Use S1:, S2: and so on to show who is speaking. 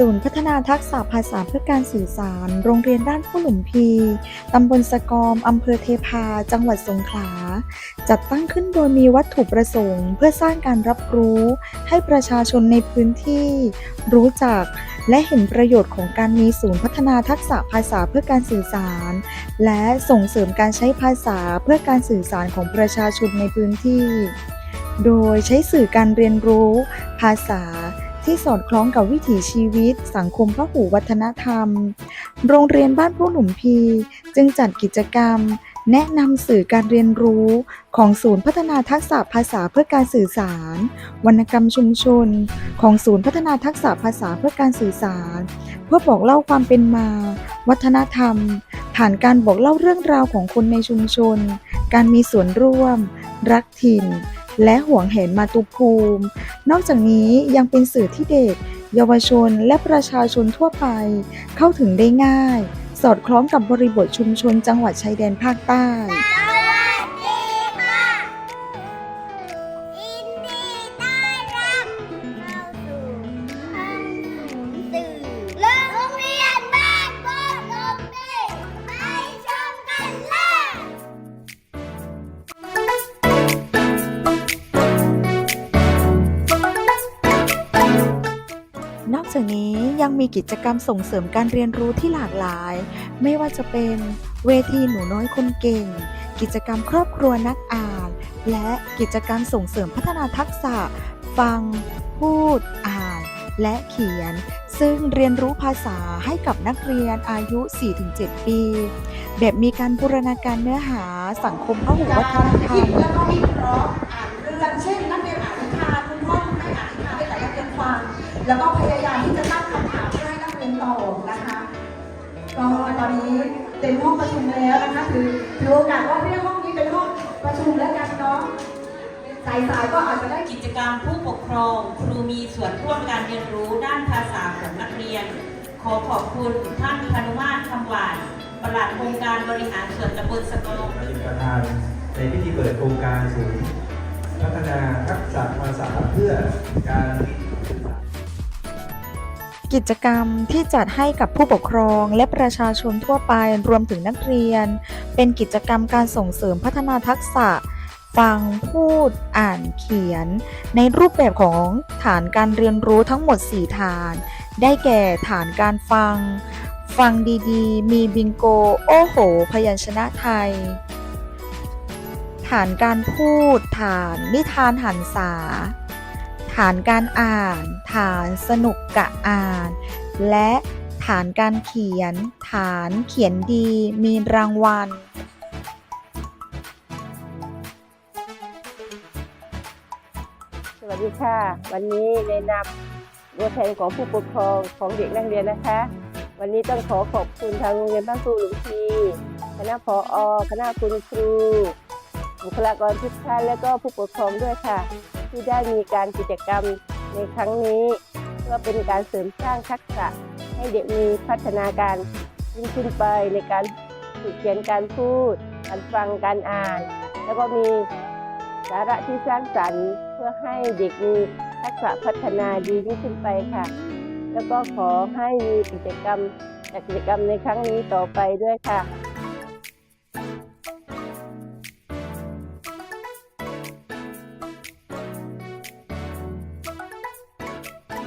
S1: ศูนย์พัฒนาทักษะภาษาเพื่อการสื่อสาร โรงเรียนบ้านผู้หลุมพี ตำบลสะกอม อำเภอเทพา จังหวัดสงขลา จัดตั้งขึ้นโดยมีวัตถุประสงค์ เพื่อสร้างการรับรู้ ให้ประชาชนในพื้นที่ รู้จัก และเห็นประโยชน์ของการมีศูนย์พัฒนาทักษะภาษาเพื่อการสื่อสาร และส่งเสริมการใช้ภาษาเพื่อการสื่อสารของประชาชนในพื้นที่ โดยใช้สื่อการเรียนรู้ ภาษา ที่สอดคล้องกับวิถีชีวิต สังคมพหุวัฒนธรรม โรงเรียนบ้านผู้หนุ่มพี จึงจัดกิจกรรม แนะนำสื่อการเรียนรู้ของศูนย์พัฒนาทักษะภาษาเพื่อการสื่อสาร วรรณกรรมชุมชน ของศูนย์พัฒนาทักษะภาษาเพื่อการสื่อสาร เพื่อบอกเล่าความเป็นมา วัฒนธรรม ผ่านการบอกเล่าเรื่องราวของคนในชุมชน การมีส่วนร่วม รักถิ่น และห่วงเห็นมาตุภูมิ นอกจากนี้ยังเป็นสื่อที่เด็ก เยาวชนและประชาชนทั่วไป เข้าถึงได้ง่าย สอดคล้องกับบริบทชุมชนจังหวัดชายแดนภาคใต้ จากนี้ยังมีกิจกรรมส่งเสริมการเรียนรู้ที่หลากหลาย ไม่ว่าจะเป็นเวทีหนูน้อยคนเก่ง กิจกรรมครอบครัวนักอ่าน และกิจกรรมส่งเสริมพัฒนาทักษะ ฟัง พูด อ่าน และเขียน ซึ่งเรียนรู้ภาษาให้กับนักเรียนอายุ 4-7 ปี แบบมีการบูรณาการเนื้อหาสังคมพหุวัฒนธรรม
S2: แล้วก็พยายามที่จะตั้งคำถามเพื่อให้นักเรียนตอบนะคะก็ตอนนี้เต็มห้องประชุมแล้วนะคะถือถือโอกาสว่าเรียกห้องนี้เป็นห้องประชุมแล้วกันเนาะสายๆก็อาจจะได้
S3: กิจกรรมผู้ปกครอง ครูมีส่วนร่วมการเรียนรู้ด้านภาษาของนักเรียน ขอขอบคุณท่านพานุมาตรคำหวานปลัดองค์การบริหารส่วนตำบลสะกอง
S4: เป็นประธานในพิธีเปิดโครงการศูนย์พัฒนาทักษะภาษาเพื่อการสื่อสาร
S1: กิจกรรมที่จัดให้กับผู้ปกครองและประชาชนทั่วไปรวมถึงนักเรียน เป็นกิจกรรมการส่งเสริมพัฒนาทักษะ ฟังพูด อ่านเขียน ในรูปแบบของฐานการเรียนรู้ทั้งหมด 4 ฐาน ได้แก่ฐานการฟัง ฟังดีๆ มีบิงโก โอ้โห พยัญชนะไทย ฐานการพูด ฐานนิทานหันษา ฐานการอ่าน ฐานสนุกกะอ่าน และฐานการเขียน ฐานเขียนดีมีรางวัล
S5: สวัสดีค่ะ วันนี้ในนามตัวแทนของผู้ปกครองของเด็กนักเรียนนะคะ วันนี้ต้องขอขอบคุณทางโรงเรียนบ้านครูหลุมพีคณะพออคณะคุณครูบุคลากรทุกท่านและก็ผู้ปกครองด้วยค่ะ ที่ได้มีการกิจกรรมในครั้งนี้เพื่อเป็นการเสริมสร้างทักษะ ให้เด็กมีพัฒนาการยิ่งขึ้นไปในการฝึกเขียนการพูด การฟังการอ่าน แล้วก็มีสาระที่สร้างสรรค์ เพื่อให้เด็กมีทักษะพัฒนาดียิ่งขึ้นไปค่ะ แล้วก็ขอให้มีกิจกรรมจัดกิจกรรมในครั้งนี้ต่อไปด้วยค่ะ